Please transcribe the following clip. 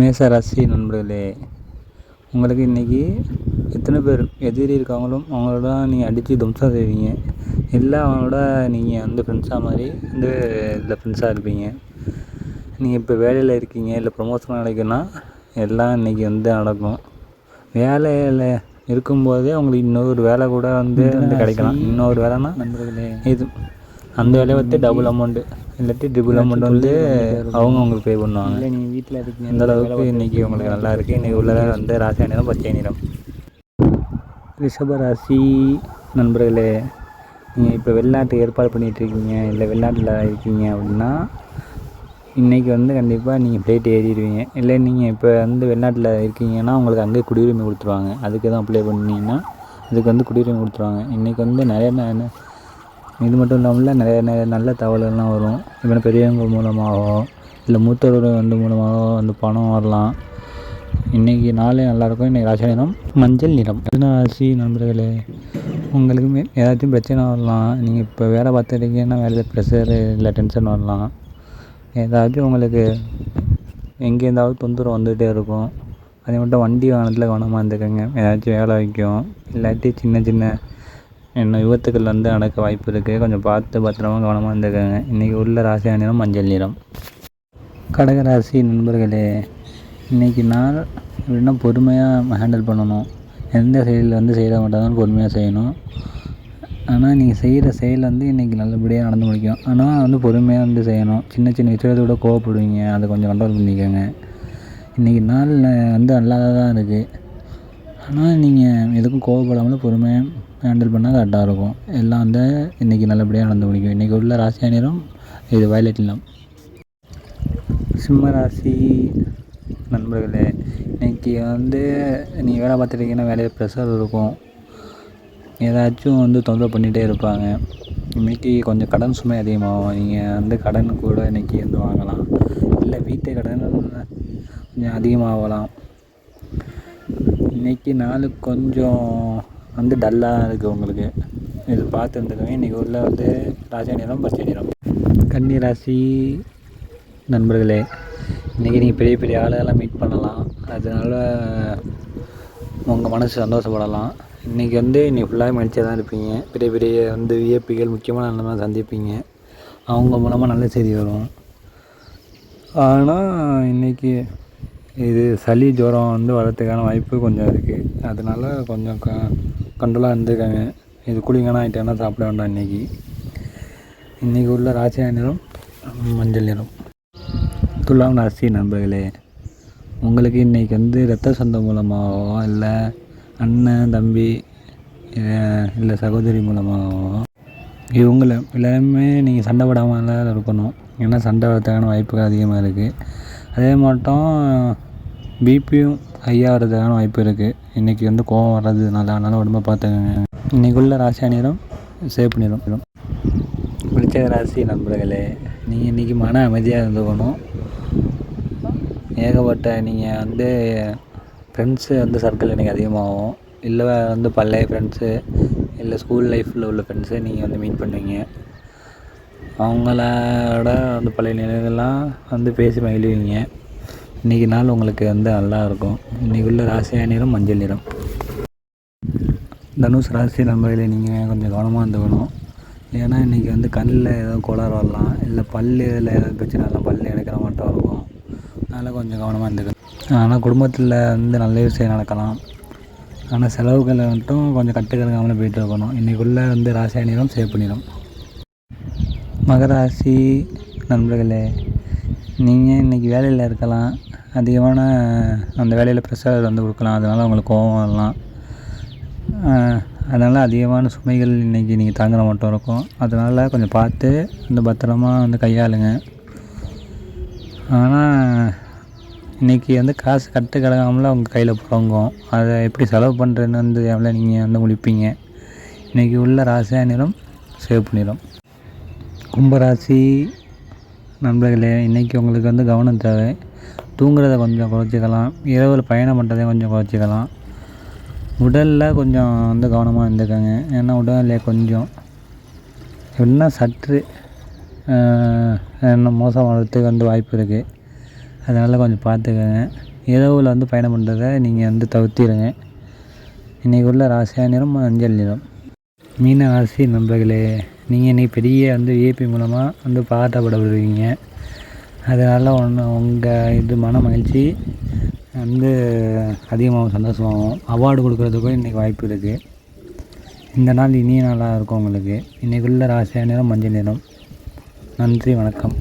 மேச ராசி நண்பர்களே உங்களுக்கு இன்றைக்கி எத்தனை பேர் எதிரி இருக்காங்களும் அவங்களோட நீங்கள் அடித்து தும்சம் செய்வீங்க. இல்லை அவங்களோட நீங்கள் வந்து ஃப்ரெண்ட்ஸாக மாதிரி வந்து இதில் ஃப்ரெண்ட்ஸாக இருப்பீங்க. நீங்கள் இப்போ வேலையில் இருக்கீங்க இல்லை ப்ரொமோஷன் நடக்குன்னா எல்லாம் இன்றைக்கி வந்து நடக்கும். வேலையில் இருக்கும்போதே அவங்களுக்கு இன்னொரு வேலை கூட வந்து வந்து கிடைக்கலாம். இன்னொரு வேலைன்னா நண்பர்களே. இது அந்த வேலையை வந்து டபுள் அமௌண்ட்டு இல்லாட்டி ட்ரிபிள் அமௌண்ட் வந்து அவங்க உங்களுக்கு பே பண்ணுவாங்க. இல்லை நீங்கள் வீட்டில் இருக்கீங்க இந்த அளவுக்கு இன்றைக்கி உங்களுக்கு நல்லா இருக்குது இன்றைக்கி உள்ள வந்து ராசி நிறம் பச்சை நிறம் ரிஷப ராசி நண்பர்களே நீங்கள் இப்போ வெளிநாட்டு ஏற்பாடு பண்ணிகிட்டு இருக்கீங்க இல்லை வெளிநாட்டில் இருக்கீங்க அப்படின்னா இன்றைக்கி வந்து கண்டிப்பாக நீங்கள் ஃப்ளைட் ஏறிடுவீங்க. இல்லை நீங்கள் இப்போ வந்து வெளிநாட்டில் இருக்கீங்கன்னா உங்களுக்கு அங்கேயே குடியுரிமை கொடுத்துருவாங்க. அதுக்கு எதுவும் அப்ளை பண்ணீங்கன்னா அதுக்கு வந்து குடியுரிமை கொடுத்துருவாங்க. இன்றைக்கி வந்து நிறைய இது மட்டும் இல்லாமல் நிறைய நிறைய நல்ல தகவல்கள்லாம் வரும். இப்போ பெரியவங்க மூலமாகவோ இல்லை மூத்தவர்கள் வந்து மூலமாகவோ வந்து பணம் வரலாம். இன்றைக்கி நாளே நல்லாயிருக்கும் இன்றைக்கி ராசி நிறம் மஞ்சள் நிறம். ராசி நண்பர்களே? உங்களுக்கு ஏதாச்சும் பிரச்சனை வரலாம். நீங்கள் இப்போ வேலை பார்த்துருக்கீங்கன்னா வேலையில் ப்ரெஷரு இல்லை டென்ஷன் வரலாம். ஏதாச்சும் உங்களுக்கு எங்கேருந்தாவது தொந்தரவு வந்துகிட்டே இருக்கும். அதே மட்டும் வண்டி வாகனத்தில் கவனமாக இருந்துக்கோங்க. ஏதாச்சும் வேலை வைக்கும். இல்லாட்டி சின்ன சின்ன இன்னும் விபத்துக்கள் வந்து நடக்க வாய்ப்பு இருக்குது கொஞ்சம் பார்த்து பத்திரமா கவனமாக இருந்துக்கோங்க. இன்றைக்கி உள்ள ராசி நிறம் மஞ்சள் நிறம். கடகராசி நண்பர்களே இன்றைக்கி நாள் எப்படின்னா பொறுமையாக ஹேண்டில் பண்ணணும். எந்த செயல் வந்து செய்ய மாட்டாலும் பொறுமையாக செய்யணும். ஆனால் நீங்கள் செய்கிற செயல் வந்து இன்றைக்கி நல்லபடியாக நடந்து முடிக்கும். ஆனால் வந்து பொறுமையாக வந்து செய்யணும். சின்ன சின்ன விஷயத்தை கூட கோவப்படுவீங்க. அதை கொஞ்சம் கண்ட்ரோல் பண்ணிக்கோங்க. இன்றைக்கி நாள் வந்து நல்லா தான் இருக்குது ஆனால் நீங்கள் எதுக்கும் கோவப்படாமல் பொறுமையாக ஹேண்டில் பண்ணால் கரெக்டாக இருக்கும். எல்லாம் வந்து இன்றைக்கி நல்லபடியாக நடந்து முடிக்கும். இன்றைக்கி உள்ள ராசி நேரம் இது வயலட் நிலம் சிம்ம ராசி நண்பர்களே இன்னைக்கு வந்து நீங்கள் வேலை பார்த்துருக்கீங்கன்னா வேலையில் ப்ரெஷர் இருக்கும். ஏதாச்சும் வந்து தொந்தரவு பண்ணிகிட்டே இருப்பாங்க. இன்றைக்கி கொஞ்சம் கடன் சுமை அதிகமாகும். நீங்கள் வந்து கடன் கூட இன்னைக்கு வந்து வாங்கலாம். இல்லை வீட்டு கடன் கொஞ்சம் அதிகமாகலாம். இன்னைக்கு நாளுக்கு கொஞ்சம் வந்து டல்லாக இருக்குது உங்களுக்கு. இது பார்த்து இன்றைக்கி உள்ள வந்து ராஜா நிறம் பச்சை நிறம் கன்னி ராசி நண்பர்களே இன்றைக்கி நீங்கள் பெரிய பெரிய ஆளுகள்லாம் மீட் பண்ணலாம். அதனால் உங்கள் மனசு சந்தோஷப்படலாம். இன்றைக்கி வந்து இன்னைக்கு ஃபுல்லாக மகிழ்ச்சியாக தான் இருப்பீங்க. பெரிய பெரிய வந்து விஏபிகள் முக்கியமான நிலமை சந்திப்பீங்க. அவங்க மூலமாக நல்ல செய்தி வரும். ஆனால் இன்றைக்கி இது சளி ஜுரம் வந்து வரத்துக்கான வாய்ப்பு கொஞ்சம் இருக்குது அதனால கொஞ்சம் க கண்ட்ரோலாக இருந்திருக்காங்க. இது கூலிங்கான ஐட்டம்லாம் சாப்பிட வேண்டாம் இன்றைக்கி இன்றைக்கி உள்ள ராசியா நிறம் மஞ்சள் நிறம். துலாம் ராசி நண்பர்களே உங்களுக்கு இன்றைக்கி வந்து ரத்த சொந்தம் மூலமாகவோ இல்லை அண்ணன் தம்பி இல்லை சகோதரி மூலமாகவோ இவங்கள எல்லாருமே நீங்கள் சண்டை விடாமல் இருக்கணும். ஏன்னா சண்டை வரதுக்கான வாய்ப்புகள் அதிகமாக இருக்குது அதே மட்டும் பிபியும் ஹையாக வரதுக்கான வாய்ப்பு இருக்குது இன்றைக்கி வந்து கோவம் வர்றதுனால அதனால் உடம்ப பார்த்துக்கங்க. இன்றைக்கி உள்ள ராசியா சேவ் சேப்பு நிறம் விருச்சிக ராசி நண்பர்களே நீங்கள் இன்றைக்கி மன அமைதியாக இருந்துக்கணும். ஏகப்பட்ட நீங்கள் வந்து ஃப்ரெண்ட்ஸு வந்து சர்க்கிள் இன்றைக்கி அதிகமாகும். இல்லை வந்து பழைய ஃப்ரெண்ட்ஸு இல்லை ஸ்கூல் லைஃப்பில் உள்ள ஃப்ரெண்ட்ஸை நீங்கள் வந்து மீட் பண்ணுவீங்க. அவங்களோட வந்து பழைய நினைவுகள்லாம் வந்து பேசி மகிழ்வீங்க. இன்றைக்கி நாள் உங்களுக்கு வந்து நல்லா இருக்கும். இன்றைக்கி உள்ள ராசியா நிறம் மஞ்சள் நிறம். தனுஷ் ராசி நம்பரில் நீங்கள் கொஞ்சம் கவனமாக இருந்துக்கணும். ஏன்னா இன்றைக்கி வந்து கண்ணில் ஏதோ கோளாறு வரலாம். இல்லை பல்லில் ஏதாவது பிரச்சனை வரலாம். பல்லு எடுக்கிற மாட்டோம் இருக்கும். அதனால் கொஞ்சம் கவனமாக இருந்துக்கணும். ஆனால் குடும்பத்தில் வந்து நல்ல விஷயம் நடக்கலாம். ஆனால் செலவுகளை மட்டும் கொஞ்சம் கட்டுக்கிறக்காமல் போயிட்டு இருக்கணும். இன்றைக்குள்ளே வந்து ராசியாக நிறம் சேப்பு நிறம். மகராசி நண்பர்களே நீங்கள் இன்றைக்கி வேலையில் இருக்கலாம். அதிகமான அந்த வேலையில் ப்ரெஷர் வந்து கொடுக்கலாம். அதனால் அவங்களுக்கு கோபம் வரலாம். அதனால் அதிகமான சுமைகள் இன்றைக்கி நீங்கள் தாங்குகிற மட்டும் இருக்கும். அதனால் கொஞ்சம் பார்த்து வந்து பத்திரமா வந்து கையாளுங்க. ஆனால் இன்றைக்கி வந்து காசு கட்டு கிடக்காமல அவங்க கையில் புழங்கும் அதை எப்படி செலவு பண்ணுறதுன்னு வந்து எவ்வளோ நீங்கள் வந்து முடிப்பீங்க? இன்றைக்கி உள்ள ராசியாக நிறம் சிவப்பு நிறம். கும்பராசி நண்பர்களே இன்றைக்கி உங்களுக்கு வந்து கவனம் தேவை. தூங்குறத கொஞ்சம் குறைச்சிக்கலாம். இரவில் பயணம் பண்ணுறதையும் கொஞ்சம் குறைச்சிக்கலாம். உடலில் கொஞ்சம் வந்து கவனமாக இருந்துக்கோங்க. ஏன்னா உடல்நிலை கொஞ்சம் எப்படின்னா சற்று ஆஹ், மோசம் வர்றதுக்கு வந்து வாய்ப்பு இருக்குது அதனால் கொஞ்சம் பார்த்துக்கோங்க. இரவில் வந்து பயணம் பண்ணுறத நீங்கள் வந்து தவிர்த்திடுங்க இன்றைக்கி உள்ள ராசியா நிறம் அஞ்சல் நிறம். மீன ராசி நண்பர்களே நீங்கள் இன்றைக்கி பெரிய வந்து விஐபி மூலமாக வந்து பாராட்டப்படப்படுவீங்க அதனால் ஒன்று உங்கள் இது மன மகிழ்ச்சி வந்து அதிகமாகவும் சந்தோஷமாகவும் அவார்டு கொடுக்குறதுக்கும் இன்றைக்கி வாய்ப்பு இருக்குது இந்த நாள் இனிய நாளாக இருக்கும் உங்களுக்கு. இன்றைக்குள்ள ராசியான நிறம் மஞ்சள் நிறம் நன்றி வணக்கம்.